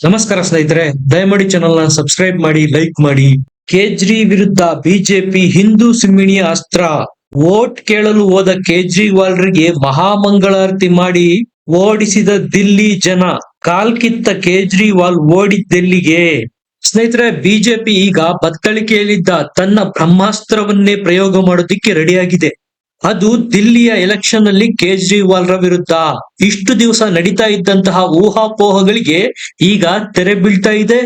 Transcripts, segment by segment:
ನಮಸ್ಕಾರ ಸ್ನೇಹಿತರೆ, ದಯಮಾಡಿ ಚಾನಲ್ನ ಸಬ್ಸ್ಕ್ರೈಬ್ ಮಾಡಿ ಲೈಕ್ ಮಾಡಿ. ಕೇಜ್ರಿ ವಿರುದ್ಧ ಬಿಜೆಪಿ ಹಿಂದೂ ಸಿಮ್ಮಿಣಿ ಅಸ್ತ್ರ. ವೋಟ್ ಕೇಳಲು ಹೋದ ಕೇಜ್ರಿವಾಲ್ರಿಗೆ ಮಹಾಮಂಗಳಾರತಿ ಮಾಡಿ ಓಡಿಸಿದ ದಿಲ್ಲಿ ಜನ. ಕಾಲ್ಕಿತ್ತ ಕೇಜ್ರಿವಾಲ್ ಓಡಿದ್ದೆಲ್ಲಿಗೆ ಸ್ನೇಹಿತರೆ, ಬಿಜೆಪಿ ಈಗ ಬತ್ತಳಿಕೆಯಲ್ಲಿದ್ದ ತನ್ನ ಬ್ರಹ್ಮಾಸ್ತ್ರವನ್ನೇ ಪ್ರಯೋಗ ಮಾಡೋದಿಕ್ಕೆ ರೆಡಿಯಾಗಿದೆ ಅದು ದಿಲ್ಲಿಯ ಎಲೆಕ್ಷನ್ ಕೇಜ್ರಿವಾಲ್ ರ ವಿರುದ್ಧ. ಇಷ್ಟು ದಿವಸ ನಡೀತಾ ಇದ್ದಂತಹ ಊಹಾಪೋಹಗಳಿಗೆ ಈಗ ತೆರೆ ಬೀಳ್ತಾ ಇದೆ.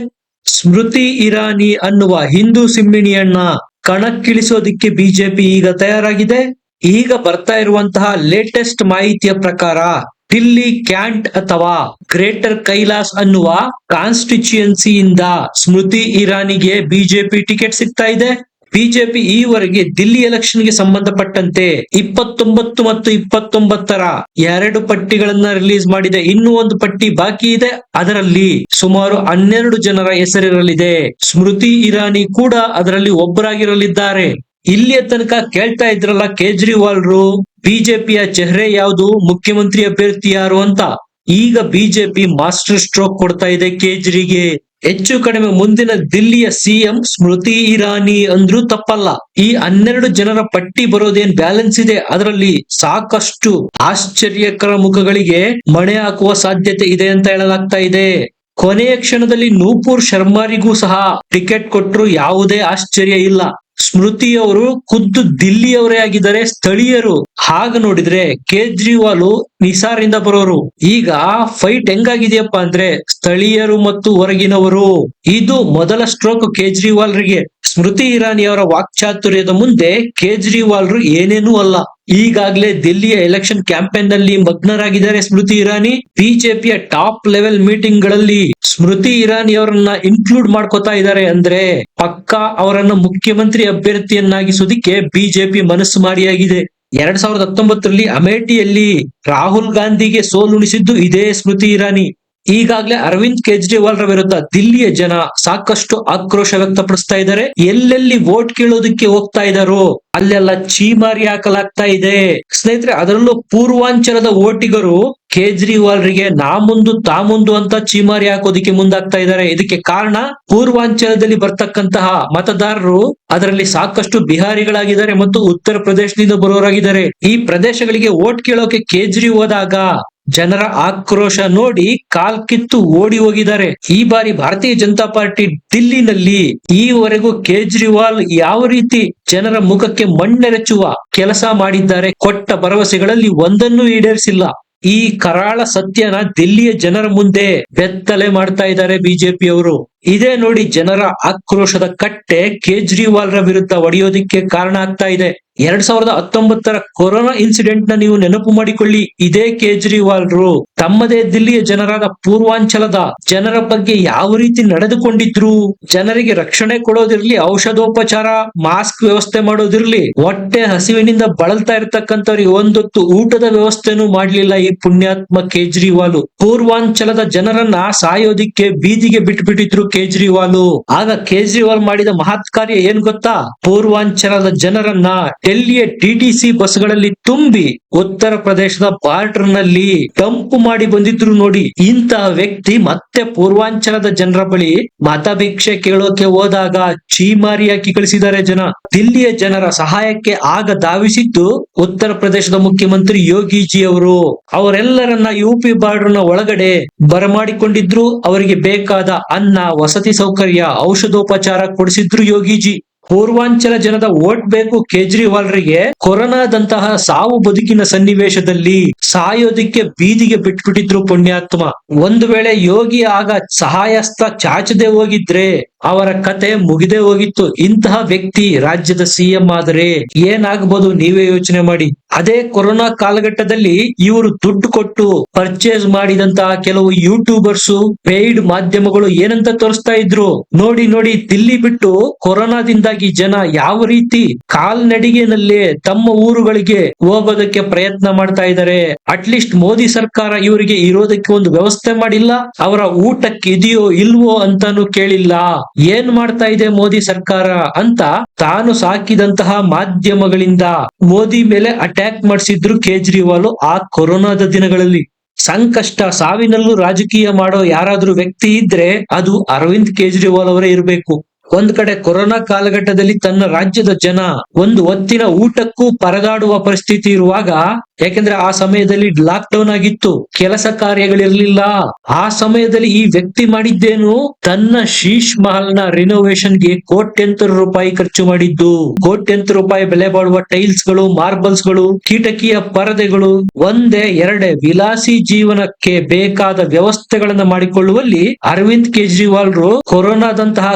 ಸ್ಮೃತಿ ಇರಾನಿ ಅನ್ನುವ ಹಿಂದೂ ಸಿಮ್ಮಿಣಿಯನ್ನ ಕಣಕ್ಕಿಳಿಸೋದಿಕ್ಕೆ ಬಿಜೆಪಿ ಈಗ ತಯಾರಾಗಿದೆ. ಈಗ ಬರ್ತಾ ಇರುವಂತಹ ಲೇಟೆಸ್ಟ್ ಮಾಹಿತಿಯ ಪ್ರಕಾರ ದಿಲ್ಲಿ ಕ್ಯಾಂಟ್ ಅಥವಾ ಗ್ರೇಟರ್ ಕೈಲಾಸ್ ಅನ್ನುವ ಕಾನ್ಸ್ಟಿಟ್ಯೂಯನ್ಸಿಯಿಂದ ಸ್ಮೃತಿ ಇರಾನಿಗೆ ಬಿಜೆಪಿ ಟಿಕೆಟ್ ಸಿಗ್ತಾ ಇದೆ. ಬಿಜೆಪಿ ಈವರೆಗೆ ದಿಲ್ಲಿ ಎಲೆಕ್ಷನ್ಗೆ ಸಂಬಂಧಪಟ್ಟಂತೆ ಇಪ್ಪತ್ತೊಂಬತ್ತು ಮತ್ತು ಇಪ್ಪತ್ತೊಂಬತ್ತರ ಎರಡು ಪಟ್ಟಿಗಳನ್ನ ರಿಲೀಸ್ ಮಾಡಿದೆ. ಇನ್ನೂ ಒಂದು ಪಟ್ಟಿ ಬಾಕಿ ಇದೆ. ಅದರಲ್ಲಿ ಸುಮಾರು ಹನ್ನೆರಡು ಜನರ ಹೆಸರಿರಲಿದೆ. ಸ್ಮೃತಿ ಇರಾನಿ ಕೂಡ ಅದರಲ್ಲಿ ಒಬ್ಬರಾಗಿರಲಿದ್ದಾರೆ. ಇಲ್ಲಿಯ ತನಕ ಕೇಳ್ತಾ ಇದ್ರಲ್ಲ ಕೇಜ್ರಿವಾಲ್ರು, ಬಿಜೆಪಿಯ ಚೆಹರೆ ಯಾವುದು, ಮುಖ್ಯಮಂತ್ರಿ ಅಭ್ಯರ್ಥಿ ಯಾರು ಅಂತ. ಈಗ ಬಿಜೆಪಿ ಮಾಸ್ಟರ್ ಸ್ಟ್ರೋಕ್ ಕೊಡ್ತಾ ಇದೆ ಕೇಜ್ರಿಗೆ. ಹೆಚ್ಚು ಕಡಿಮೆ ಮುಂದಿನ ದಿಲ್ಲಿಯ ಸಿಎಂ ಸ್ಮೃತಿ ಇರಾನಿ ಅಂದ್ರೂ ತಪ್ಪಲ್ಲ. ಈ ಹನ್ನೆರಡು ಜನರ ಪಟ್ಟಿ ಬರೋದೇನ್ ಬ್ಯಾಲೆನ್ಸ್ ಇದೆ? ಅದರಲ್ಲಿ ಸಾಕಷ್ಟು ಆಶ್ಚರ್ಯಕರ ಮುಖಗಳಿಗೆ ಮಣೆ ಹಾಕುವ ಸಾಧ್ಯತೆ ಇದೆ ಅಂತ ಹೇಳಲಾಗ್ತಾ ಇದೆ. ಕೊನೆಯ ಕ್ಷಣದಲ್ಲಿ ನೂಪುರ್ ಶರ್ಮಾರಿಗೂ ಸಹ ಟಿಕೆಟ್ ಕೊಟ್ಟರು ಯಾವುದೇ ಆಶ್ಚರ್ಯ ಇಲ್ಲ. ಸ್ಮೃತಿ ಅವರು ಖುದ್ದು ದಿಲ್ಲಿಯವರೇ ಆಗಿದ್ದಾರೆ. ಸ್ಥಳೀಯರು ಹಾಗ ನೋಡಿದ್ರೆ ಕೇಜ್ರಿವಾಲ್ ನಿಸಾರಿಂದ ಬರೋರು. ಈಗ ಫೈಟ್ ಹೆಂಗಾಗಿದೆಯಪ್ಪ ಅಂದ್ರೆ ಸ್ಥಳೀಯರು ಮತ್ತು ಹೊರಗಿನವರು. ಇದು ಮೊದಲ ಸ್ಟ್ರೋಕ್ ಕೇಜ್ರಿವಾಲ್ರಿಗೆ. ಸ್ಮೃತಿ ಇರಾನಿ ಅವರ ವಾಕ್ಚಾತುರ್ಯದ ಮುಂದೆ ಕೇಜ್ರಿವಾಲ್ರು ಏನೇನೂ ಅಲ್ಲ. ಈಗಾಗಲೇ ದಿಲ್ಲಿಯ ಎಲೆಕ್ಷನ್ ಕ್ಯಾಂಪೇನ್ನಲ್ಲಿ ಮಗ್ನರಾಗಿದ್ದಾರೆ ಸ್ಮೃತಿ ಇರಾನಿ. ಬಿಜೆಪಿಯ ಟಾಪ್ ಲೆವೆಲ್ ಮೀಟಿಂಗ್ಗಳಲ್ಲಿ ಸ್ಮೃತಿ ಇರಾನಿ ಅವರನ್ನ ಇನ್ಕ್ಲೂಡ್ ಮಾಡ್ಕೋತಾ ಇದ್ದಾರೆ ಅಂದ್ರೆ ಪಕ್ಕಾ ಅವರನ್ನ ಮುಖ್ಯಮಂತ್ರಿ ಅಭ್ಯರ್ಥಿಯನ್ನಾಗಿಸೋದಿಕ್ಕೆ ಬಿಜೆಪಿ ಮನಸ್ಸು ಮಾಡಿಯಾಗಿದೆ. ಎರಡ್ ಸಾವಿರದ ಹತ್ತೊಂಬತ್ತರಲ್ಲಿ ಅಮೇಠಿಯಲ್ಲಿ ರಾಹುಲ್ ಗಾಂಧಿಗೆ ಸೋಲುಣಿಸಿದ್ದು ಇದೇ ಸ್ಮೃತಿ ಇರಾನಿ. ಈಗಾಗಲೇ ಅರವಿಂದ್ ಕೇಜ್ರಿವಾಲ್ ರ ವಿರುದ್ಧ ದಿಲ್ಲಿಯ ಜನ ಸಾಕಷ್ಟು ಆಕ್ರೋಶ ವ್ಯಕ್ತಪಡಿಸ್ತಾ ಇದ್ದಾರೆ. ಎಲ್ಲೆಲ್ಲಿ ವೋಟ್ ಕೇಳೋದಕ್ಕೆ ಹೋಗ್ತಾ ಇದ್ದಾರೋ ಅಲ್ಲೆಲ್ಲ ಚೀಮಾರಿ ಹಾಕಲಾಗ್ತಾ ಇದೆ. ಸ್ನೇಹಿತರೆ, ಅದರಲ್ಲೂ ಪೂರ್ವಾಂಚಲದ ಓಟಿಗರು ಕೇಜ್ರಿವಾಲ್ರಿಗೆ ನಾ ಮುಂದು ತಾ ಮುಂದು ಅಂತ ಚೀಮಾರಿ ಹಾಕೋದಿಕ್ಕೆ ಮುಂದಾಗ್ತಾ ಇದ್ದಾರೆ. ಇದಕ್ಕೆ ಕಾರಣ ಪೂರ್ವಾಂಚಲದಲ್ಲಿ ಬರ್ತಕ್ಕಂತಹ ಮತದಾರರು ಅದರಲ್ಲಿ ಸಾಕಷ್ಟು ಬಿಹಾರಿಗಳಾಗಿದ್ದಾರೆ ಮತ್ತು ಉತ್ತರ ಪ್ರದೇಶದಿಂದ ಬರೋರಾಗಿದ್ದಾರೆ. ಈ ಪ್ರದೇಶಗಳಿಗೆ ವೋಟ್ ಕೇಳೋಕೆ ಕೇಜ್ರಿ ಹೋದಾಗ ಜನರ ಆಕ್ರೋಶ ನೋಡಿ ಕಾಲ್ ಕಿತ್ತು ಓಡಿ ಹೋಗಿದ್ದಾರೆ. ಈ ಬಾರಿ ಭಾರತೀಯ ಜನತಾ ಪಾರ್ಟಿ ದಿಲ್ಲಿನಲ್ಲಿ ಈವರೆಗೂ ಕೇಜ್ರಿವಾಲ್ ಯಾವ ರೀತಿ ಜನರ ಮುಖಕ್ಕೆ ಮಣ್ಣೆರಚುವ ಕೆಲಸ ಮಾಡಿದ್ದಾರೆ. ಕೊಟ್ಟ ಭರವಸೆಗಳಲ್ಲಿ ಒಂದನ್ನು ಈಡೇರಿಸಿಲ್ಲ. ಈ ಕರಾಳ ಸತ್ಯನ ದಿಲ್ಲಿಯ ಜನರ ಮುಂದೆ ಬೆತ್ತಲೆ ಮಾಡ್ತಾ ಇದ್ದಾರೆ ಬಿಜೆಪಿ ಅವರು ಇದೇ ನೋಡಿ ಜನರ ಆಕ್ರೋಶದ ಕಟ್ಟೆ ಕೇಜ್ರಿವಾಲ್ ರ ವಿರುದ್ಧ ಒಡೆಯೋದಿಕ್ಕೆ ಕಾರಣ ಆಗ್ತಾ ಇದೆ. ಎರಡ್ ಸಾವಿರದ ಹತ್ತೊಂಬತ್ತರ ಕೊರೋನಾ ಇನ್ಸಿಡೆಂಟ್ನ ನೀವು ನೆನಪು ಮಾಡಿಕೊಳ್ಳಿ, ಇದೇ ಕೇಜ್ರಿವಾಲ್ರು. ತಮ್ಮದೇ ದಿಲ್ಲಿಯ ಜನರಾದ ಪೂರ್ವಾಂಚಲದ ಜನರ ಬಗ್ಗೆ ಯಾವ ರೀತಿ ನಡೆದುಕೊಂಡಿದ್ರು? ಜನರಿಗೆ ರಕ್ಷಣೆ ಕೊಡೋದಿರ್ಲಿ, ಔಷಧೋಪಚಾರ, ಮಾಸ್ಕ್ ವ್ಯವಸ್ಥೆ ಮಾಡೋದಿರ್ಲಿ, ಹೊಟ್ಟೆ ಹಸಿವಿನಿಂದ ಬಳಲ್ತಾ ಇರ್ತಕ್ಕಂಥವ್ರಿಗೆ ಒಂದೊತ್ತು ಊಟದ ವ್ಯವಸ್ಥೆನೂ ಮಾಡ್ಲಿಲ್ಲ ಈ ಪುಣ್ಯಾತ್ಮ ಕೇಜ್ರಿವಾಲ್ ಪೂರ್ವಾಂಚಲದ ಜನರನ್ನ ಸಾಯೋದಿಕ್ಕೆ ಬೀದಿಗೆ ಬಿಟ್ಬಿಟ್ಟಿದ್ರು ಕೇಜ್ರಿವಾಲ್. ಆಗ ಕೇಜ್ರಿವಾಲ್ ಮಾಡಿದ ಮಹತ್ ಕಾರ್ಯ ಏನ್ ಗೊತ್ತಾ? ಪೂರ್ವಾಂಚಲದ ಜನರನ್ನ ಡೆಲ್ಲಿಯ ಟಿಟಿಸಿ ಬಸ್ಗಳಲ್ಲಿ ತುಂಬಿ ಉತ್ತರ ಪ್ರದೇಶದ ಬಾರ್ಡರ್ನಲ್ಲಿ ಡಂಪ್ ಮಾಡಿ ಬಂದಿದ್ರು ನೋಡಿ ಇಂತಹ ವ್ಯಕ್ತಿ ಮತ್ತೆ ಪೂರ್ವಾಂಚಲದ ಜನರ ಬಳಿ ಮತಭಿಕ್ಷೆ ಕೇಳೋಕೆ ಹೋದಾಗ ಚೀಮಾರಿ ಹಾಕಿ ಕಳಿಸಿದ್ದಾರೆ ಜನ. ದಿಲ್ಲಿಯ ಜನರ ಸಹಾಯಕ್ಕೆ ಆಗ ಧಾವಿಸಿದ್ದು ಉತ್ತರ ಪ್ರದೇಶದ ಮುಖ್ಯಮಂತ್ರಿ ಯೋಗಿಜಿ ಅವರು. ಅವರೆಲ್ಲರನ್ನ ಯುಪಿ ಬಾರ್ಡರ್ನ ಒಳಗಡೆ ಬರಮಾಡಿಕೊಂಡಿದ್ರು. ಅವರಿಗೆ ಬೇಕಾದ ಅನ್ನ ವಸತಿ ಸೌಕರ್ಯ, ಔಷಧೋಪಚಾರ ಕೊಡಿಸಿದ್ರು ಯೋಗೀಜಿ. ಪೂರ್ವಾಂಚಲ ಜನದ ಓಟ್ ಬೇಕು ಕೇಜ್ರಿವಾಲ್ರಿಗೆ ಕೊರೋನಾದಂತಹ ಸಾವು ಬದುಕಿನ ಸನ್ನಿವೇಶದಲ್ಲಿ ಸಾಯೋದಿಕ್ಕೆ ಬೀದಿಗೆ ಬಿಟ್ಬಿಟ್ಟಿದ್ರು ಪುಣ್ಯಾತ್ಮ. ಒಂದು ವೇಳೆ ಯೋಗಿ ಆಗ ಸಹಾಯಸ್ತ ಚಾಚದೆ ಹೋಗಿದ್ರೆ ಅವರ ಕತೆ ಮುಗಿದೇ ಹೋಗಿತ್ತು. ಇಂತಹ ವ್ಯಕ್ತಿ ರಾಜ್ಯದ ಸಿಎಂ ಆದರೆ ಏನಾಗಬಹುದು ನೀವೇ ಯೋಚನೆ ಮಾಡಿ. ಅದೇ ಕೊರೋನಾ ಕಾಲಘಟ್ಟದಲ್ಲಿ ಇವರು ದುಡ್ಡು ಕೊಟ್ಟು ಪರ್ಚೇಸ್ ಮಾಡಿದಂತಹ ಕೆಲವು ಯೂಟ್ಯೂಬರ್ಸ್ ಪೇಯ್ಡ್ ಮಾಧ್ಯಮಗಳು ಏನಂತ ತೋರಿಸ್ತಾ ಇದ್ರು? ನೋಡಿ ನೋಡಿ, ದಿಲ್ಲಿ ಬಿಟ್ಟು ಕೊರೋನಾದಿಂದಾಗಿ ಜನ ಯಾವ ರೀತಿ ಕಾಲ್ನಡಿಗೆನಲ್ಲಿ ತಮ್ಮ ಊರುಗಳಿಗೆ ಹೋಗೋದಕ್ಕೆ ಪ್ರಯತ್ನ ಮಾಡ್ತಾ ಇದ್ದಾರೆ. ಅಟ್ಲೀಸ್ಟ್ ಮೋದಿ ಸರ್ಕಾರ ಇವರಿಗೆ ಇರೋದಕ್ಕೆ ಒಂದು ವ್ಯವಸ್ಥೆ ಮಾಡಿಲ್ಲ, ಅವರ ಊಟಕ್ಕೆ ಇದೆಯೋ ಇಲ್ವೋ ಅಂತಾನು ಕೇಳಿಲ್ಲ. ಏನ್ ಮಾಡ್ತಾ ಇದೆ ಮೋದಿ ಸರ್ಕಾರ ಅಂತ ತಾನು ಸಾಕಿದಂತಹ ಮಾಧ್ಯಮಗಳಿಂದ ಮೋದಿ ಮೇಲೆ ಅಟ್ಯಾಕ್ ಮಾಡಿಸಿದ್ರು ಕೇಜ್ರಿವಾಲ್ ಆ ಕೊರೋನಾದ ದಿನಗಳಲ್ಲಿ. ಸಂಕಷ್ಟ, ಸಾವಿನಲ್ಲೂ ರಾಜಕೀಯ ಮಾಡೋ ಯಾರಾದ್ರೂ ವ್ಯಕ್ತಿ ಇದ್ರೆ ಅದು ಅರವಿಂದ್ ಕೇಜ್ರಿವಾಲ್ ಅವರೇ ಇರಬೇಕು. ಒಂದ್ ಕಡೆ ಕೊರೋನಾ ಕಾಲಘಟ್ಟದಲ್ಲಿ ತನ್ನ ರಾಜ್ಯದ ಜನ ಒಂದು ಹೊತ್ತಿನ ಊಟಕ್ಕೂ ಪರದಾಡುವ ಪರಿಸ್ಥಿತಿ ಇರುವಾಗ, ಯಾಕೆಂದ್ರೆ ಆ ಸಮಯದಲ್ಲಿ ಲಾಕ್ ಡೌನ್ ಆಗಿತ್ತು, ಕೆಲಸ ಕಾರ್ಯಗಳಿರ್ಲಿಲ್ಲ. ಆ ಸಮಯದಲ್ಲಿ ಈ ವ್ಯಕ್ತಿ ಮಾಡಿದ್ದೇನು? ತನ್ನ ಶೀಶ್ ಮಹಲ್ನ ರಿನೋವೇಷನ್ಗೆ ಕೋಟ್ಯಂತರ ರೂಪಾಯಿ ಖರ್ಚು ಮಾಡಿದ್ದು. ಕೋಟ್ಯಂತರ ರೂಪಾಯಿ ಬೆಲೆ ಬಾಳುವ ಟೈಲ್ಸ್ಗಳು ಮಾರ್ಬಲ್ಸ್ಗಳು ಕಿಟಕಿಯ ಪರದೆಗಳು, ಒಂದೇ ಎರಡೇ ವಿಲಾಸಿ ಜೀವನಕ್ಕೆ ಬೇಕಾದ ವ್ಯವಸ್ಥೆಗಳನ್ನ ಮಾಡಿಕೊಳ್ಳುವಲ್ಲಿ ಅರವಿಂದ್ ಕೇಜ್ರಿವಾಲ್ ಕೊರೋನಾದಂತಹ ಕೊರೋನಾದಂತಹ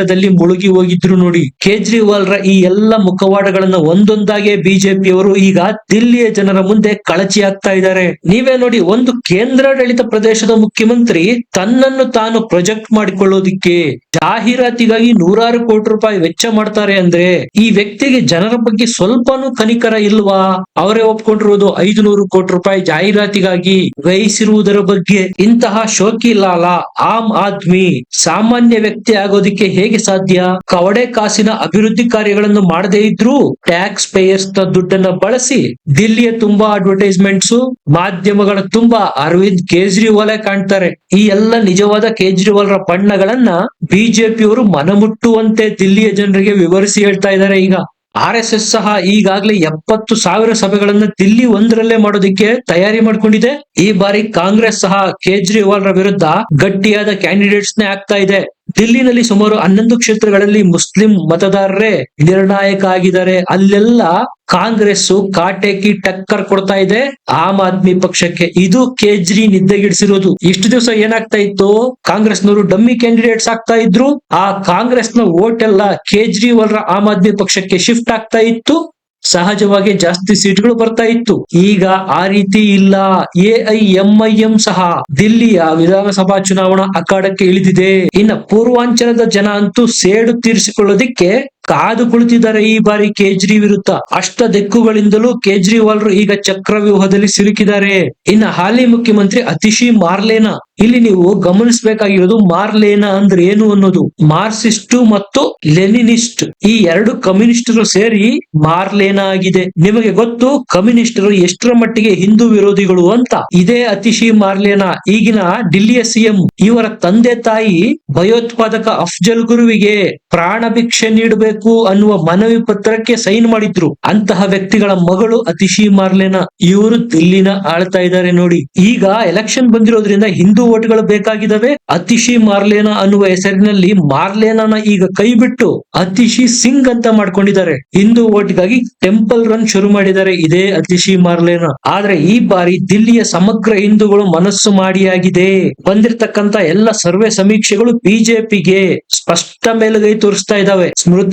ಕಾಲಘಟ್ಟದಲ್ಲಿ ಮುಳುಗಿ ಹೋಗಿದ್ರು ನೋಡಿ. ಕೇಜ್ರಿವಾಲ್ ರ ಈ ಎಲ್ಲ ಮುಖವಾಡಗಳನ್ನ ಒಂದೊಂದಾಗೆ ಬಿಜೆಪಿಯವರು ಈಗ ದಿಲ್ಲಿಯ ಜನರ ಮುಂದೆ ಕಳಚಿ ಆಗ್ತಾ ಇದ್ದಾರೆ. ನೀವೇ ನೋಡಿ, ಒಂದು ಕೇಂದ್ರಾಡಳಿತ ಪ್ರದೇಶದ ಮುಖ್ಯಮಂತ್ರಿ ತನ್ನನ್ನು ತಾನು ಪ್ರೊಜೆಕ್ಟ್ ಮಾಡಿಕೊಳ್ಳೋದಿಕ್ಕೆ ಜಾಹೀರಾತಿಗಾಗಿ ನೂರಾರು ಕೋಟಿ ರೂಪಾಯಿ ವೆಚ್ಚ ಮಾಡ್ತಾರೆ ಅಂದ್ರೆ ಈ ವ್ಯಕ್ತಿಗೆ ಜನರ ಬಗ್ಗೆ ಸ್ವಲ್ಪನೂ ಕನಿಕರ ಇಲ್ವಾ? ಅವರೇ ಒಪ್ಕೊಂಡಿರುವುದು ಐದು ನೂರು ಕೋಟಿ ರೂಪಾಯಿ ಜಾಹೀರಾತಿಗಾಗಿ ವ್ಯಯಿಸಿರುವುದರ ಬಗ್ಗೆ ಇಂತಹ ಶೋಕಿ ಲಾಲ ಆಮ್ ಆದ್ಮಿ ಸಾಮಾನ್ಯ ವ್ಯಕ್ತಿ ಆಗೋದಿಕ್ಕೆ ಹೇಗೆ ಸಾಧ್ಯ? ಕವಡೆ ಕಾಸಿನ ಅಭಿವೃದ್ಧಿ ಕಾರ್ಯಗಳನ್ನು ಮಾಡದೇ ಇದ್ರೂ ಟ್ಯಾಕ್ಸ್ ಪೇಯರ್ಸ್ನ ದುಡ್ಡನ್ನ ಬಳಸಿ ದಿಲ್ಲಿಯ ತುಂಬಾ ಅಡ್ವರ್ಟೈಸ್ಮೆಂಟ್ಸ್ ಮಾಧ್ಯಮಗಳ ತುಂಬಾ ಅರವಿಂದ್ ಕೇಜ್ರಿವಾಲ್ ಕಾಣ್ತಾರೆ. ಈ ಎಲ್ಲ ನಿಜವಾದ ಕೇಜ್ರಿವಾಲ್ ರ ಬಣ್ಣಗಳನ್ನ ಬಿಜೆಪಿಯವರು ಮನಮುಟ್ಟುವಂತೆ ದಿಲ್ಲಿಯ ಜನರಿಗೆ ವಿವರಿಸಿ ಹೇಳ್ತಾ ಇದ್ದಾರೆ ಈಗ. ಆರ್ ಎಸ್ ಎಸ್ ಸಹ ಈಗಾಗಲೇ ಎಪ್ಪತ್ತು ಸಾವಿರ ಸಭೆಗಳನ್ನ ದಿಲ್ಲಿ ಒಂದರಲ್ಲೇ ಮಾಡೋದಿಕ್ಕೆ ತಯಾರಿ ಮಾಡ್ಕೊಂಡಿದೆ. ಈ ಬಾರಿ ಕಾಂಗ್ರೆಸ್ ಸಹ ಕೇಜ್ರಿವಾಲ್ ವಿರುದ್ಧ ಗಟ್ಟಿಯಾದ ಕ್ಯಾಂಡಿಡೇಟ್ಸ್ ನೇ ಆಗ್ತಾ ಇದೆ. ದಿಲ್ಲಿನಲ್ಲಿ ಸುಮಾರು ಹನ್ನೊಂದು ಕ್ಷೇತ್ರಗಳಲ್ಲಿ ಮುಸ್ಲಿಂ ಮತದಾರರೇ ನಿರ್ಣಾಯಕ ಆಗಿದ್ದಾರೆ. ಅಲ್ಲೆಲ್ಲ ಕಾಂಗ್ರೆಸ್ ಕಾಟೇಕಿ ಟಕ್ಕರ್ ಕೊಡ್ತಾ ಇದೆ. ಆಮ್ ಆದ್ಮಿ ಪಕ್ಷಕ್ಕೆ ಇದು ಕೇಜ್ರಿ ನಿದ್ದೆಗಿಡಿಸಿರೋದು. ಇಷ್ಟು ದಿವಸ ಏನಾಗ್ತಾ ಇತ್ತು? ಕಾಂಗ್ರೆಸ್ನವರು ಡಮ್ಮಿ ಕ್ಯಾಂಡಿಡೇಟ್ಸ್ ಆಗ್ತಾ ಇದ್ರು. ಆ ಕಾಂಗ್ರೆಸ್ನ ವೋಟ್ ಎಲ್ಲ ಕೇಜ್ರಿವಾಲ್ರ ಆಮ್ ಆದ್ಮಿ ಪಕ್ಷಕ್ಕೆ ಶಿಫ್ಟ್ ಆಗ್ತಾ ಇತ್ತು. ಸಹಜವಾಗಿ ಜಾಸ್ತಿ ಸೀಟ್ಗಳು ಬರ್ತಾ ಇತ್ತು. ಈಗ ಆ ರೀತಿ ಇಲ್ಲ. ಎಐಎಂಐಎಂ ಸಹ ದಿಲ್ಲಿಯ ವಿಧಾನಸಭಾ ಚುನಾವಣಾ ಅಖಾಡಕ್ಕೆ ಇಳಿದಿದೆ. ಇನ್ನ ಪೂರ್ವಾಂಚಲದ ಜನ ಅಂತೂ ಸೇಡು ತೀರಿಸಿಕೊಳ್ಳೋದಿಕ್ಕೆ ಕಾದು ಕುಳಿತಿದ್ದಾರೆ ಈ ಬಾರಿ ಕೇಜ್ರಿ ವಿರುದ್ಧ. ಅಷ್ಟ ದಿಕ್ಕುಗಳಿಂದಲೂ ಕೇಜ್ರಿವಾಲ್ರು ಈಗ ಚಕ್ರವ್ಯೂಹದಲ್ಲಿ ಸಿಲುಕಿದ್ದಾರೆ. ಇನ್ನ ಹಾಲಿ ಮುಖ್ಯಮಂತ್ರಿ ಅತಿಶಿ ಮಾರ್ಲೇನಾ. ಇಲ್ಲಿ ನೀವು ಗಮನಿಸಬೇಕಾಗಿರೋದು ಮಾರ್ಲೇನಾ ಅಂದ್ರೆ ಏನು ಅನ್ನೋದು. ಮಾರ್ಸಿಸ್ಟ್ ಮತ್ತು ಲೆನಿನಿಸ್ಟ್. ಈ ಎರಡು ಕಮ್ಯುನಿಸ್ಟರು ಸೇರಿ ಮಾರ್ಲೇನಾ ಆಗಿದೆ. ನಿಮಗೆ ಗೊತ್ತು, ಕಮ್ಯುನಿಸ್ಟರು ಎಷ್ಟರ ಮಟ್ಟಿಗೆ ಹಿಂದೂ ವಿರೋಧಿಗಳು ಅಂತ. ಇದೇ ಅತಿಶಿ ಮಾರ್ಲೇನಾ. ಈಗಿನ ಡಿಲ್ಲಿಯ ಸಿಎಂ, ಇವರ ತಂದೆ ತಾಯಿ ಭಯೋತ್ಪಾದಕ ಅಫ್ಜಲ್ ಗುರುವಿಗೆ ಪ್ರಾಣ ಭಿಕ್ಷೆ ನೀಡಬೇಕು. ಅನ್ನುವ ಮನವಿ ಪತ್ರಕ್ಕೆ ಸೈನ್ ಮಾಡಿದ್ರು. ಅಂತಹ ವ್ಯಕ್ತಿಗಳ ಮಗಳು ಅತಿಶಿ ಮಾರ್ಲೆನ. ಇವರು ದಿಲ್ಲಿನ ಆಳ್ತಾ ಇದ್ದಾರೆ ನೋಡಿ. ಈಗ ಎಲೆಕ್ಷನ್ ಬಂದಿರೋದ್ರಿಂದ ಹಿಂದೂ ಓಟ್ಗಳು ಬೇಕಾಗಿದ್ದಾವೆ. ಅತಿಶಿ ಮಾರ್ಲೇನಾ ಅನ್ನುವ ಹೆಸರಿನಲ್ಲಿ ಮಾರ್ಲೇನಾನ ಈಗ ಕೈ ಬಿಟ್ಟು ಅತಿಶಿ ಸಿಂಗ್ ಅಂತ ಮಾಡ್ಕೊಂಡಿದ್ದಾರೆ. ಹಿಂದೂ ಓಟ್ಗಾಗಿ ಟೆಂಪಲ್ ರನ್ ಶುರು ಮಾಡಿದ್ದಾರೆ ಇದೇ ಅತಿಶಿ ಮಾರ್ಲೇನಾ. ಆದ್ರೆ ಈ ಬಾರಿ ದಿಲ್ಲಿಯ ಸಮಗ್ರ ಹಿಂದೂಗಳು ಮನಸ್ಸು ಮಾಡಿಯಾಗಿದೆ. ಬಂದಿರತಕ್ಕಂತ ಎಲ್ಲ ಸರ್ವೆ ಸಮೀಕ್ಷೆಗಳು ಬಿಜೆಪಿಗೆ ಸ್ಪಷ್ಟ ಮೇಲುಗೈ ತೋರಿಸ್ತಾ ಇದಾವೆ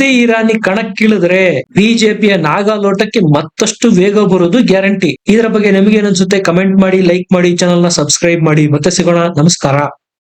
ಸ್ಮೃತಿ ಇರಾನಿ ಕಣಕ್ಕಿಳಿದ್ರೆ ಬಿಜೆಪಿಯ ನಾಗಾಲೋಟಕ್ಕೆ ಮತ್ತಷ್ಟು ವೇಗ ಬರೋದು ಗ್ಯಾರಂಟಿ. ಇದರ ಬಗ್ಗೆ ನಿಮಗೆ ಅನ್ಸುತ್ತೆ? ಕಮೆಂಟ್ ಮಾಡಿ, ಲೈಕ್ ಮಾಡಿ ಚಾನಲ್ನ ಸಬ್ಸ್ಕ್ರೈಬ್ ಮಾಡಿ. ಮತ್ತೆ ಸಿಗೋಣ. ನಮಸ್ಕಾರ.